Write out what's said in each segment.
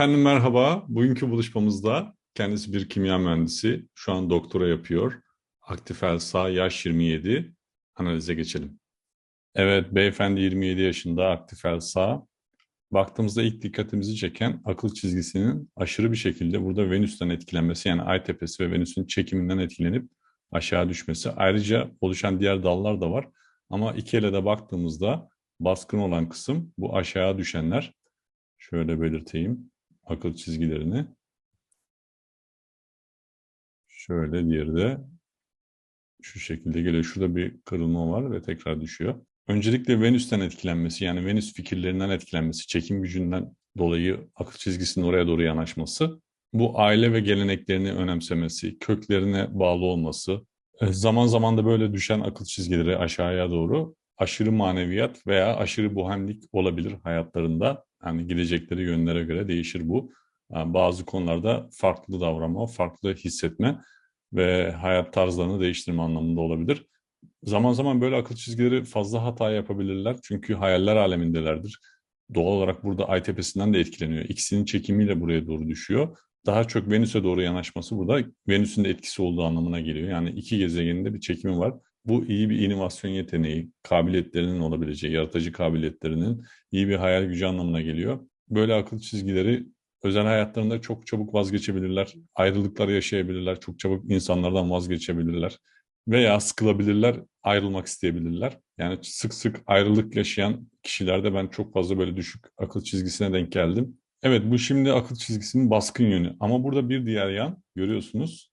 Efendim merhaba. Bugünkü buluşmamızda kendisi bir kimya mühendisi. Şu an doktora yapıyor. Aktif Elsa, yaş 27. Analize geçelim. Evet, beyefendi 27 yaşında aktif Elsa. Baktığımızda ilk dikkatimizi çeken akıl çizgisinin aşırı bir şekilde burada Venüs'ten etkilenmesi yani Ay tepesi ve Venüs'ün çekiminden etkilenip aşağı düşmesi. Ayrıca oluşan diğer dallar da var. Ama iki ele de baktığımızda baskın olan kısım bu aşağı düşenler. Şöyle belirteyim akıl çizgilerini. Şöyle diğeri de şu şekilde geliyor. Şurada bir kırılma var ve tekrar düşüyor. Öncelikle Venüs'ten etkilenmesi yani Venüs fikirlerinden etkilenmesi, çekim gücünden dolayı akıl çizgisinin oraya doğru yanaşması, bu aile ve geleneklerini önemsemesi, köklerine bağlı olması, e, zaman zaman da böyle düşen akıl çizgileri aşağıya doğru aşırı maneviyat veya aşırı bohemlik olabilir hayatlarında. Yani gidecekleri yönlere göre değişir bu. Yani bazı konularda farklı davranma, farklı hissetme ve hayat tarzlarını değiştirme anlamında olabilir. Zaman zaman böyle akıl çizgileri fazla hata yapabilirler. Çünkü hayaller alemindelerdir. Doğal olarak burada ay tepesinden de etkileniyor. İkisinin çekimiyle buraya doğru düşüyor. Daha çok Venüs'e doğru yanaşması burada Venüs'ün de etkisi olduğu anlamına geliyor. Yani iki gezegeninde bir çekimi var. Bu iyi bir inovasyon yeteneği, kabiliyetlerinin olabileceği, yaratıcı kabiliyetlerinin iyi bir hayal gücü anlamına geliyor. Böyle akıl çizgileri özel hayatlarında çok çabuk vazgeçebilirler, ayrılıklar yaşayabilirler, çok çabuk insanlardan vazgeçebilirler veya sıkılabilirler, ayrılmak isteyebilirler. Yani sık sık ayrılık yaşayan kişilerde ben çok fazla böyle düşük akıl çizgisine denk geldim. Evet bu şimdi akıl çizgisinin baskın yönü ama burada bir diğer yan görüyorsunuz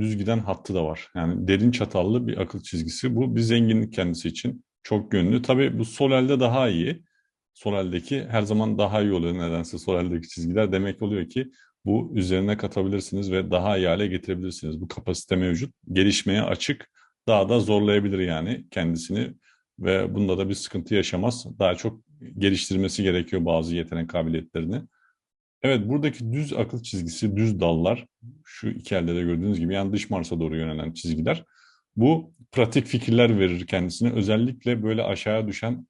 düz giden hattı da var. Yani derin çatallı bir akıl çizgisi. Bu bir zenginlik kendisi için. Çok yönlü. Tabii bu sol elde daha iyi. Sol eldeki her zaman daha iyi oluyor nedense sol eldeki çizgiler. Demek oluyor ki bu üzerine katabilirsiniz ve daha iyi hale getirebilirsiniz. Bu kapasite mevcut. Gelişmeye açık. Daha da zorlayabilir yani kendisini ve bunda da bir sıkıntı yaşamaz. Daha çok geliştirmesi gerekiyor bazı yetenek kabiliyetlerini. Evet buradaki düz akıl çizgisi, düz dallar şu iki elde de gördüğünüz gibi yani dış Mars'a doğru yönelen çizgiler. Bu pratik fikirler verir kendisine. Özellikle böyle aşağıya düşen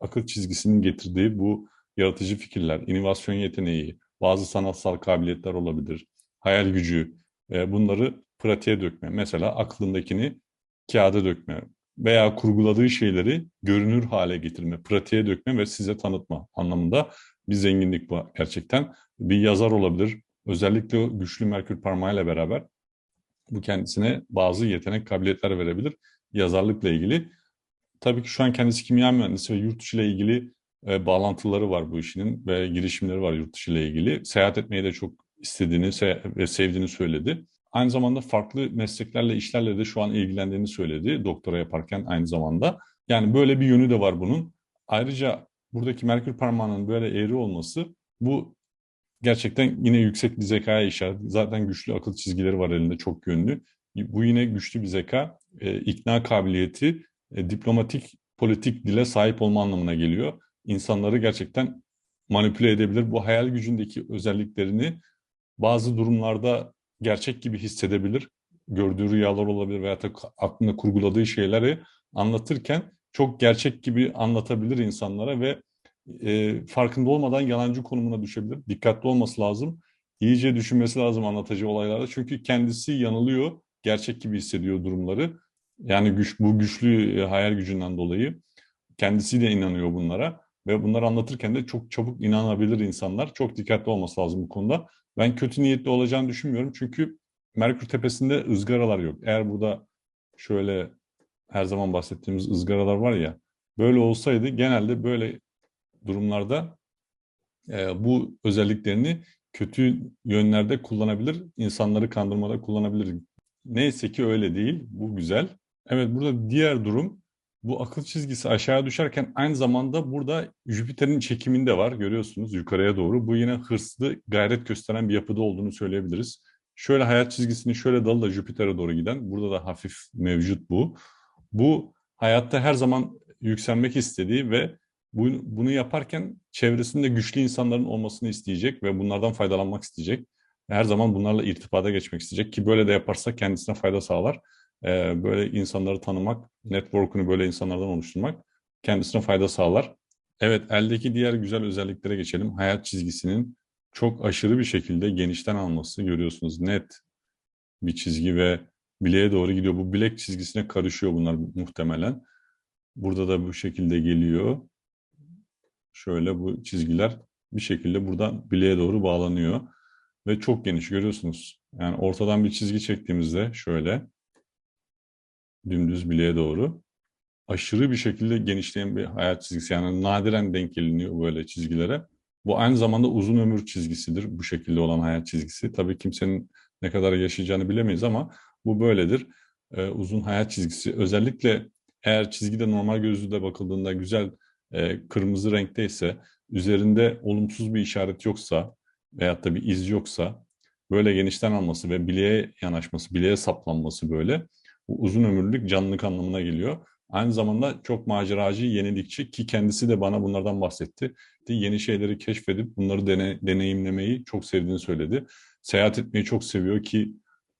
akıl çizgisinin getirdiği bu yaratıcı fikirler, inovasyon yeteneği, bazı sanatsal kabiliyetler olabilir, hayal gücü, e, bunları pratiğe dökme. Mesela aklındakini kağıda dökme veya kurguladığı şeyleri görünür hale getirme, pratiğe dökme ve size tanıtma anlamında bir zenginlik bu gerçekten. Bir yazar olabilir. Özellikle o güçlü Merkür parmağıyla beraber bu kendisine bazı yetenek kabiliyetler verebilir yazarlıkla ilgili. Tabii ki şu an kendisi kimya mühendisi ve yurt dışı ile ilgili e, bağlantıları var bu işinin ve girişimleri var yurt dışı ile ilgili. Seyahat etmeyi de çok istediğini ve sevdiğini söyledi. Aynı zamanda farklı mesleklerle, işlerle de şu an ilgilendiğini söyledi doktora yaparken aynı zamanda. Yani böyle bir yönü de var bunun. Ayrıca buradaki Merkür parmağının böyle eğri olması bu gerçekten yine yüksek bir zekaya işaret. Zaten güçlü akıl çizgileri var elinde çok yönlü. Bu yine güçlü bir zeka, e, ikna kabiliyeti, e, diplomatik, politik dile sahip olma anlamına geliyor. İnsanları gerçekten manipüle edebilir. Bu hayal gücündeki özelliklerini bazı durumlarda gerçek gibi hissedebilir. Gördüğü rüyalar olabilir veya da aklında kurguladığı şeyleri anlatırken çok gerçek gibi anlatabilir insanlara ve e, farkında olmadan yalancı konumuna düşebilir. Dikkatli olması lazım. İyice düşünmesi lazım anlatıcı olaylarda. Çünkü kendisi yanılıyor, gerçek gibi hissediyor durumları. Yani güç, bu güçlü e, hayal gücünden dolayı kendisi de inanıyor bunlara. Ve bunları anlatırken de çok çabuk inanabilir insanlar. Çok dikkatli olması lazım bu konuda. Ben kötü niyetli olacağını düşünmüyorum. Çünkü Merkür Tepesi'nde ızgaralar yok. Eğer burada şöyle her zaman bahsettiğimiz ızgaralar var ya, böyle olsaydı genelde böyle durumlarda e, bu özelliklerini kötü yönlerde kullanabilir, insanları kandırmada kullanabilir. Neyse ki öyle değil, bu güzel. Evet burada diğer durum bu akıl çizgisi aşağı düşerken aynı zamanda burada Jüpiter'in çekiminde var görüyorsunuz yukarıya doğru. Bu yine hırslı gayret gösteren bir yapıda olduğunu söyleyebiliriz. Şöyle hayat çizgisini şöyle dalı da Jüpiter'e doğru giden burada da hafif mevcut bu. Bu hayatta her zaman yükselmek istediği ve bunu yaparken çevresinde güçlü insanların olmasını isteyecek ve bunlardan faydalanmak isteyecek. Her zaman bunlarla irtibata geçmek isteyecek ki böyle de yaparsa kendisine fayda sağlar. Ee, böyle insanları tanımak, network'unu böyle insanlardan oluşturmak kendisine fayda sağlar. Evet, eldeki diğer güzel özelliklere geçelim. Hayat çizgisinin çok aşırı bir şekilde genişten alması görüyorsunuz. Net bir çizgi ve bileğe doğru gidiyor. Bu bilek çizgisine karışıyor bunlar muhtemelen. Burada da bu şekilde geliyor. Şöyle bu çizgiler bir şekilde buradan bileğe doğru bağlanıyor. Ve çok geniş görüyorsunuz. Yani ortadan bir çizgi çektiğimizde şöyle dümdüz bileğe doğru aşırı bir şekilde genişleyen bir hayat çizgisi. Yani nadiren denk geliniyor böyle çizgilere. Bu aynı zamanda uzun ömür çizgisidir bu şekilde olan hayat çizgisi. Tabii kimsenin ne kadar yaşayacağını bilemeyiz ama bu böyledir. Ee, uzun hayat çizgisi özellikle eğer çizgide normal gözlüğüyle bakıldığında güzel e, kırmızı renkteyse, üzerinde olumsuz bir işaret yoksa veyahut da bir iz yoksa böyle genişten alması ve bileğe yanaşması, bileğe saplanması böyle bu uzun ömürlük canlılık anlamına geliyor. Aynı zamanda çok maceracı, yenilikçi ki kendisi de bana bunlardan bahsetti. Yeni şeyleri keşfedip bunları dene, deneyimlemeyi çok sevdiğini söyledi. Seyahat etmeyi çok seviyor ki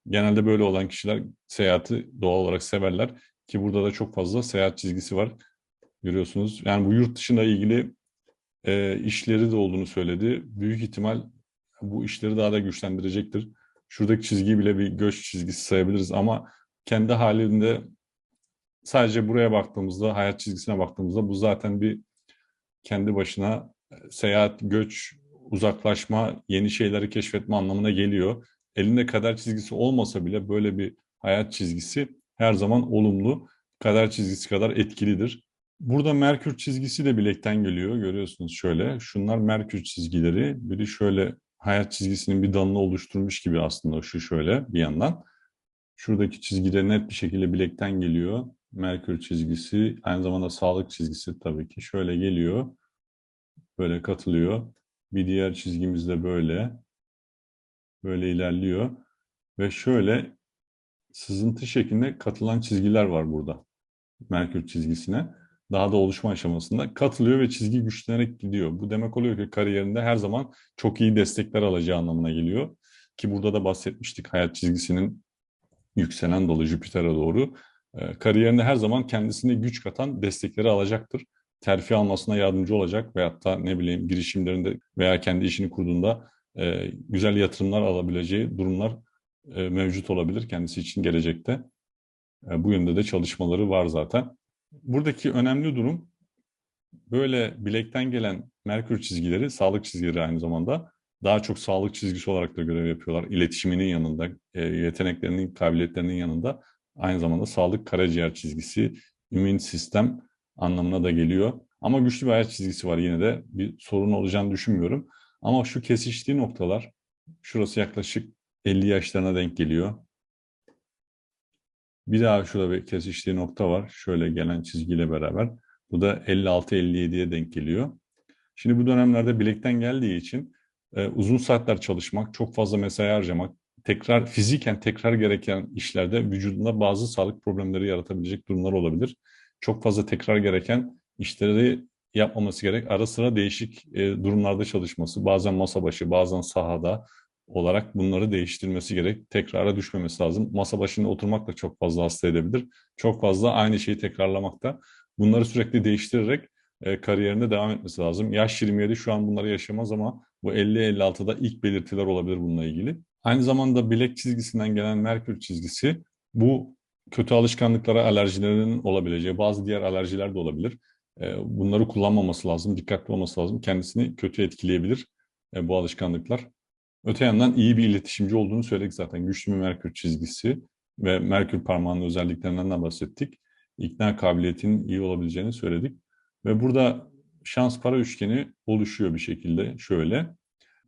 genelde böyle olan kişiler seyahati doğal olarak severler. Ki burada da çok fazla seyahat çizgisi var. Görüyorsunuz. Yani bu yurt dışında ilgili e, işleri de olduğunu söyledi. Büyük ihtimal bu işleri daha da güçlendirecektir. Şuradaki çizgiyi bile bir göç çizgisi sayabiliriz ama kendi halinde sadece buraya baktığımızda, hayat çizgisine baktığımızda bu zaten bir kendi başına seyahat, göç, uzaklaşma, yeni şeyleri keşfetme anlamına geliyor. Elinde kader çizgisi olmasa bile böyle bir hayat çizgisi her zaman olumlu, kader çizgisi kadar etkilidir. Burada Merkür çizgisi de bilekten geliyor. Görüyorsunuz şöyle. Şunlar Merkür çizgileri. Biri şöyle hayat çizgisinin bir dalını oluşturmuş gibi aslında şu şöyle bir yandan. Şuradaki çizgi net bir şekilde bilekten geliyor. Merkür çizgisi aynı zamanda sağlık çizgisi tabii ki şöyle geliyor. Böyle katılıyor. Bir diğer çizgimiz de böyle. Böyle ilerliyor. Ve şöyle sızıntı şeklinde katılan çizgiler var burada. Merkür çizgisine. Daha da oluşma aşamasında katılıyor ve çizgi güçlenerek gidiyor. Bu demek oluyor ki kariyerinde her zaman çok iyi destekler alacağı anlamına geliyor. Ki burada da bahsetmiştik hayat çizgisinin yükselen dolu Jüpiter'e doğru e, kariyerinde her zaman kendisine güç katan destekleri alacaktır. Terfi almasına yardımcı olacak veyahut da ne bileyim girişimlerinde veya kendi işini kurduğunda e, güzel yatırımlar alabileceği durumlar e, mevcut olabilir kendisi için gelecekte. E, bu yönde de çalışmaları var zaten. Buradaki önemli durum böyle bilekten gelen Merkür çizgileri, sağlık çizgileri aynı zamanda daha çok sağlık çizgisi olarak da görev yapıyorlar. İletişiminin yanında, e, yeteneklerinin, kabiliyetlerinin yanında aynı zamanda sağlık karaciğer çizgisi, immün sistem anlamına da geliyor. Ama güçlü bir ayak çizgisi var yine de bir sorun olacağını düşünmüyorum. Ama şu kesiştiği noktalar, şurası yaklaşık 50 yaşlarına denk geliyor. Bir daha şurada bir kesiştiği nokta var. Şöyle gelen çizgiyle beraber. Bu da 56-57'ye denk geliyor. Şimdi bu dönemlerde bilekten geldiği için e, uzun saatler çalışmak, çok fazla mesai harcamak, tekrar fiziken tekrar gereken işlerde vücudunda bazı sağlık problemleri yaratabilecek durumlar olabilir. Çok fazla tekrar gereken işleri yapmaması gerek. Ara sıra değişik e, durumlarda çalışması, bazen masa başı, bazen sahada olarak bunları değiştirmesi gerek. Tekrara düşmemesi lazım. Masa başında oturmak da çok fazla hasta edebilir. Çok fazla aynı şeyi tekrarlamak da. Bunları sürekli değiştirerek e, kariyerinde devam etmesi lazım. Yaş 27 şu an bunları yaşamaz ama bu 50-56'da ilk belirtiler olabilir bununla ilgili. Aynı zamanda bilek çizgisinden gelen Merkür çizgisi bu kötü alışkanlıklara alerjilerinin olabileceği, bazı diğer alerjiler de olabilir. Bunları kullanmaması lazım, dikkatli olması lazım. Kendisini kötü etkileyebilir bu alışkanlıklar. Öte yandan iyi bir iletişimci olduğunu söyledik zaten. Güçlü bir Merkür çizgisi ve Merkür parmağının özelliklerinden de bahsettik. İkna kabiliyetinin iyi olabileceğini söyledik. Ve burada şans para üçgeni oluşuyor bir şekilde şöyle.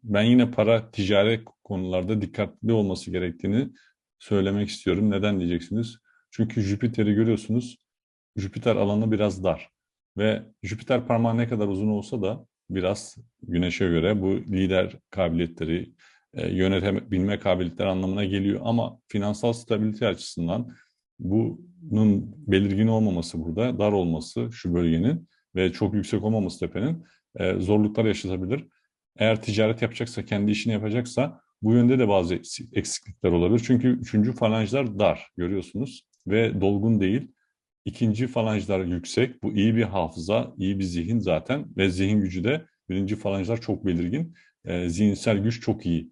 Ben yine para ticari konularda dikkatli olması gerektiğini söylemek istiyorum. Neden diyeceksiniz? Çünkü Jüpiter'i görüyorsunuz. Jüpiter alanı biraz dar. Ve Jüpiter parmağı ne kadar uzun olsa da biraz Güneş'e göre bu lider kabiliyetleri, e, yönetebilme kabiliyetleri anlamına geliyor. Ama finansal stabilite açısından bunun belirgin olmaması burada, dar olması şu bölgenin ve çok yüksek olmaması tepenin e, zorluklar yaşatabilir. Eğer ticaret yapacaksa, kendi işini yapacaksa bu yönde de bazı eksiklikler olabilir. Çünkü üçüncü falanjlar dar görüyorsunuz ve dolgun değil. İkinci falanjlar yüksek. Bu iyi bir hafıza, iyi bir zihin zaten ve zihin gücü de birinci falanjlar çok belirgin. e, zihinsel güç çok iyi.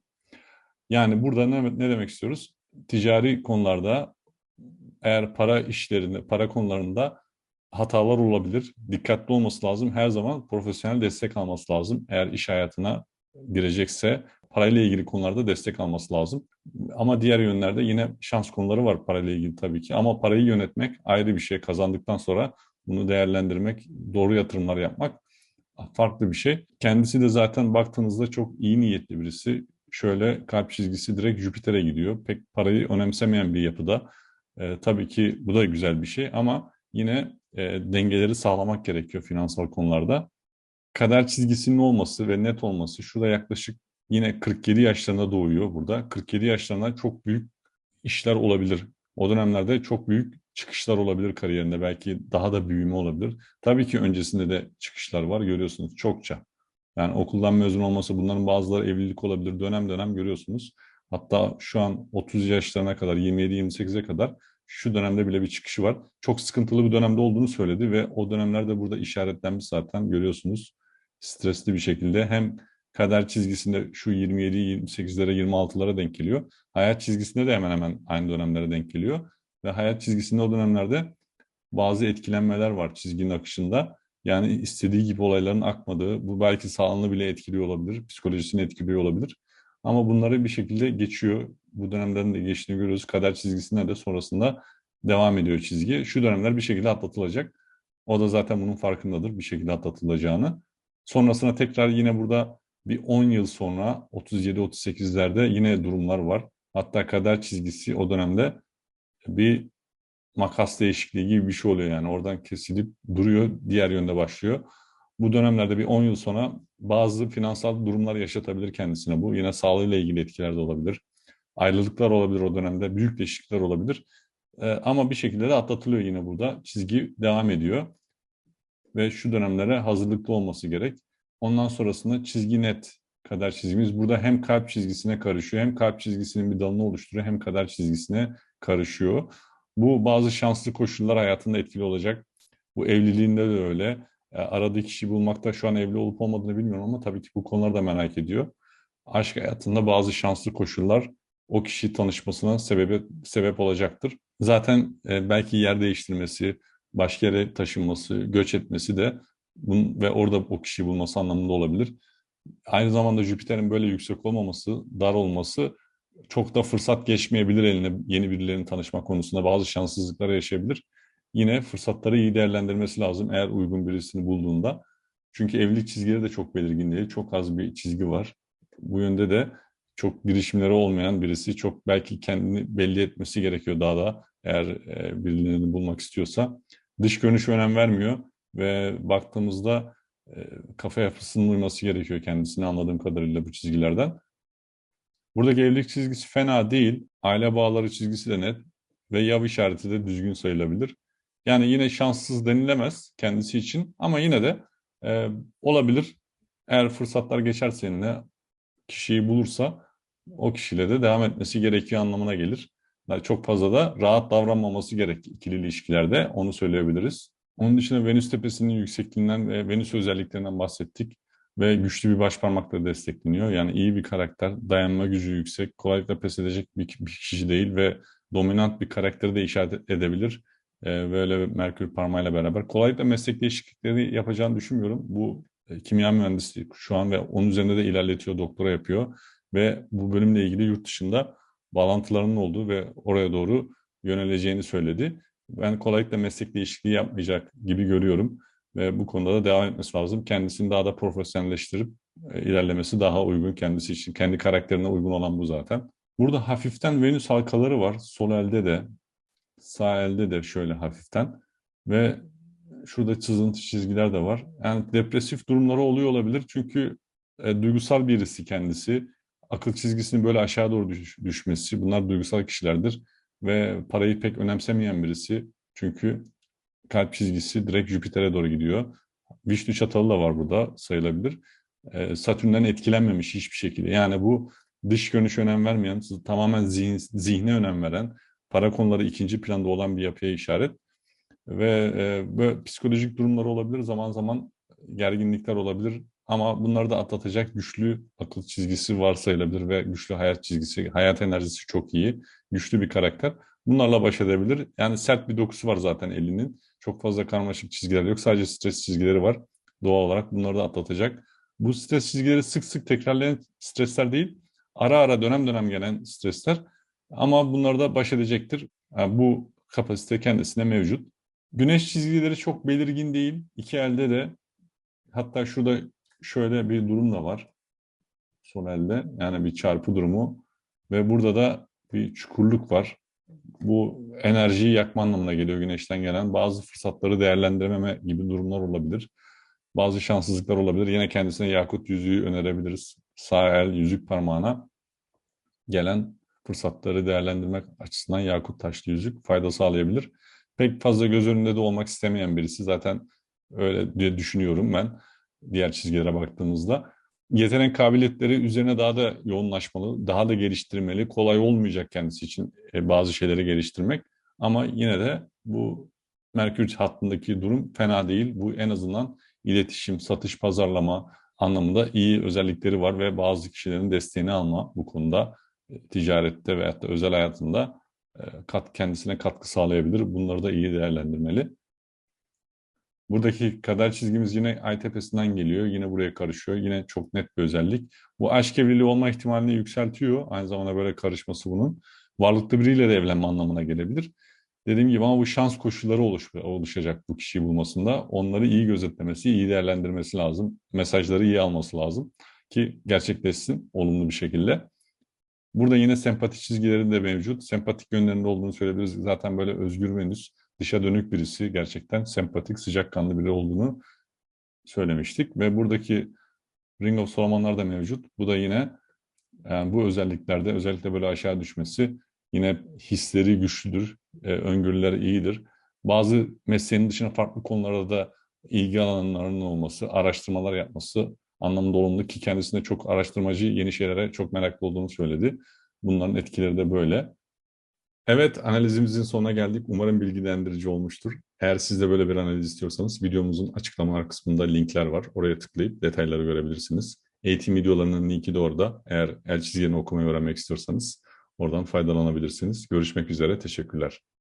Yani burada ne, ne demek istiyoruz? Ticari konularda eğer para işlerinde, para konularında hatalar olabilir. Dikkatli olması lazım. Her zaman profesyonel destek alması lazım. Eğer iş hayatına girecekse parayla ilgili konularda destek alması lazım. Ama diğer yönlerde yine şans konuları var parayla ilgili tabii ki. Ama parayı yönetmek ayrı bir şey. Kazandıktan sonra bunu değerlendirmek, doğru yatırımlar yapmak farklı bir şey. Kendisi de zaten baktığınızda çok iyi niyetli birisi. Şöyle kalp çizgisi direkt Jüpiter'e gidiyor. Pek parayı önemsemeyen bir yapıda. E, tabii ki bu da güzel bir şey ama yine e, dengeleri sağlamak gerekiyor finansal konularda. Kader çizgisinin olması ve net olması şurada yaklaşık yine 47 yaşlarında doğuyor burada. 47 yaşlarında çok büyük işler olabilir. O dönemlerde çok büyük çıkışlar olabilir kariyerinde. Belki daha da büyüme olabilir. Tabii ki öncesinde de çıkışlar var görüyorsunuz çokça. Yani okuldan mezun olması bunların bazıları evlilik olabilir. Dönem dönem görüyorsunuz. Hatta şu an 30 yaşlarına kadar 27-28'e kadar şu dönemde bile bir çıkışı var. Çok sıkıntılı bir dönemde olduğunu söyledi ve o dönemlerde burada işaretlenmiş zaten görüyorsunuz. Stresli bir şekilde hem kader çizgisinde şu 27, 28'lere, 26'lara denk geliyor. Hayat çizgisinde de hemen hemen aynı dönemlere denk geliyor. Ve hayat çizgisinde o dönemlerde bazı etkilenmeler var çizginin akışında. Yani istediği gibi olayların akmadığı, bu belki sağlığını bile etkiliyor olabilir, psikolojisini etkiliyor olabilir. Ama bunları bir şekilde geçiyor. Bu dönemden de geçtiğini görüyoruz. Kader çizgisinde de sonrasında devam ediyor çizgi. Şu dönemler bir şekilde atlatılacak. O da zaten bunun farkındadır bir şekilde atlatılacağını. Sonrasında tekrar yine burada bir 10 yıl sonra 37-38'lerde yine durumlar var. Hatta kader çizgisi o dönemde bir makas değişikliği gibi bir şey oluyor yani. Oradan kesilip duruyor, diğer yönde başlıyor. Bu dönemlerde bir 10 yıl sonra bazı finansal durumlar yaşatabilir kendisine bu. Yine sağlığıyla ilgili etkiler de olabilir. Ayrılıklar olabilir o dönemde, büyük değişiklikler olabilir. Ee, ama bir şekilde de atlatılıyor yine burada. Çizgi devam ediyor. Ve şu dönemlere hazırlıklı olması gerek. Ondan sonrasında çizgi net kader çizgimiz burada hem kalp çizgisine karışıyor hem kalp çizgisinin bir dalını oluşturuyor hem kader çizgisine karışıyor. Bu bazı şanslı koşullar hayatında etkili olacak. Bu evliliğinde de öyle. E, aradığı kişiyi bulmakta şu an evli olup olmadığını bilmiyorum ama tabii ki bu konuları da merak ediyor. Aşk hayatında bazı şanslı koşullar o kişi tanışmasına sebep, sebep olacaktır. Zaten e, belki yer değiştirmesi, başka yere taşınması, göç etmesi de bun, ve orada o kişiyi bulması anlamında olabilir. Aynı zamanda Jüpiter'in böyle yüksek olmaması, dar olması çok da fırsat geçmeyebilir eline yeni birilerinin tanışma konusunda bazı şanssızlıklara yaşayabilir. Yine fırsatları iyi değerlendirmesi lazım eğer uygun birisini bulduğunda. Çünkü evlilik çizgileri de çok belirgin değil. Çok az bir çizgi var. Bu yönde de çok girişimleri olmayan birisi çok belki kendini belli etmesi gerekiyor daha da eğer e, birilerini bulmak istiyorsa. Dış görünüş önem vermiyor ve baktığımızda e, kafa yapısının uyması gerekiyor kendisine anladığım kadarıyla bu çizgilerden. Buradaki evlilik çizgisi fena değil. Aile bağları çizgisi de net ve yav işareti de düzgün sayılabilir. Yani yine şanssız denilemez kendisi için ama yine de e, olabilir. Eğer fırsatlar geçerse eline kişiyi bulursa o kişiyle de devam etmesi gerekiyor anlamına gelir. Yani çok fazla da rahat davranmaması gerek ikili ilişkilerde onu söyleyebiliriz. Onun dışında Venüs tepesinin yüksekliğinden ve Venüs özelliklerinden bahsettik ve güçlü bir baş parmakla destekleniyor. Yani iyi bir karakter, dayanma gücü yüksek, kolaylıkla pes edecek bir, bir kişi değil ve dominant bir karakteri de işaret edebilir. Ee, böyle Merkür parmağıyla beraber. Kolaylıkla meslek değişiklikleri yapacağını düşünmüyorum. Bu e, kimya mühendisliği şu an ve onun üzerinde de ilerletiyor, doktora yapıyor. Ve bu bölümle ilgili yurt dışında bağlantılarının olduğu ve oraya doğru yöneleceğini söyledi. Ben kolaylıkla meslek değişikliği yapmayacak gibi görüyorum ve bu konuda da devam etmesi lazım. Kendisini daha da profesyonelleştirip e, ilerlemesi daha uygun kendisi için. Kendi karakterine uygun olan bu zaten. Burada hafiften Venüs halkaları var. Sol elde de, sağ elde de şöyle hafiften. Ve şurada çizintı çizgiler de var. Yani depresif durumları oluyor olabilir. Çünkü e, duygusal birisi kendisi. Akıl çizgisinin böyle aşağı doğru düş, düşmesi. Bunlar duygusal kişilerdir. Ve parayı pek önemsemeyen birisi. Çünkü kalp çizgisi direkt Jüpiter'e doğru gidiyor. Vişnu çatalı da var burada sayılabilir. E, Satürn'den etkilenmemiş hiçbir şekilde. Yani bu dış görünüş önem vermeyen, tamamen zihin, zihne önem veren, para konuları ikinci planda olan bir yapıya işaret. Ve e, böyle psikolojik durumlar olabilir, zaman zaman gerginlikler olabilir. Ama bunları da atlatacak güçlü akıl çizgisi varsayılabilir ve güçlü hayat çizgisi, hayat enerjisi çok iyi, güçlü bir karakter. Bunlarla baş edebilir. Yani sert bir dokusu var zaten elinin. Çok fazla karmaşık çizgiler yok. Sadece stres çizgileri var. Doğal olarak bunları da atlatacak. Bu stres çizgileri sık sık tekrarlayan stresler değil, ara ara dönem dönem gelen stresler. Ama bunları da baş edecektir. Yani bu kapasite kendisine mevcut. Güneş çizgileri çok belirgin değil. İki elde de hatta şurada şöyle bir durum da var. Sol elde yani bir çarpı durumu ve burada da bir çukurluk var. Bu enerjiyi yakma anlamına geliyor güneşten gelen. Bazı fırsatları değerlendirememe gibi durumlar olabilir. Bazı şanssızlıklar olabilir. Yine kendisine yakut yüzüğü önerebiliriz. Sağ el yüzük parmağına gelen fırsatları değerlendirmek açısından yakut taşlı yüzük fayda sağlayabilir. Pek fazla göz önünde de olmak istemeyen birisi zaten öyle diye düşünüyorum ben diğer çizgilere baktığımızda. Yetenek kabiliyetleri üzerine daha da yoğunlaşmalı, daha da geliştirmeli. Kolay olmayacak kendisi için e, bazı şeyleri geliştirmek. Ama yine de bu Merkür hattındaki durum fena değil. Bu en azından iletişim, satış, pazarlama anlamında iyi özellikleri var ve bazı kişilerin desteğini alma bu konuda e, ticarette veyahut da özel hayatında e, kat, kendisine katkı sağlayabilir. Bunları da iyi değerlendirmeli. Buradaki kader çizgimiz yine ay tepesinden geliyor. Yine buraya karışıyor. Yine çok net bir özellik. Bu aşk evliliği olma ihtimalini yükseltiyor. Aynı zamanda böyle karışması bunun. Varlıklı biriyle de evlenme anlamına gelebilir. Dediğim gibi ama bu şans koşulları oluş, oluşacak bu kişiyi bulmasında. Onları iyi gözetlemesi, iyi değerlendirmesi lazım. Mesajları iyi alması lazım ki gerçekleşsin olumlu bir şekilde. Burada yine sempatik çizgileri de mevcut. Sempatik yönlerinde olduğunu söyleyebiliriz. Zaten böyle özgür Venüs, dışa dönük birisi gerçekten sempatik, sıcakkanlı biri olduğunu söylemiştik. Ve buradaki Ring of Solomonlar da mevcut. Bu da yine yani bu özelliklerde özellikle böyle aşağı düşmesi yine hisleri güçlüdür, e, öngörüleri iyidir. Bazı mesleğinin dışında farklı konularda da ilgi alanlarının olması, araştırmalar yapması anlamında olumlu ki kendisinde çok araştırmacı, yeni şeylere çok meraklı olduğunu söyledi. Bunların etkileri de böyle. Evet, analizimizin sonuna geldik. Umarım bilgilendirici olmuştur. Eğer siz de böyle bir analiz istiyorsanız videomuzun açıklamalar kısmında linkler var. Oraya tıklayıp detayları görebilirsiniz. Eğitim videolarının linki de orada. Eğer el çizgilerini okumayı öğrenmek istiyorsanız oradan faydalanabilirsiniz. Görüşmek üzere, teşekkürler.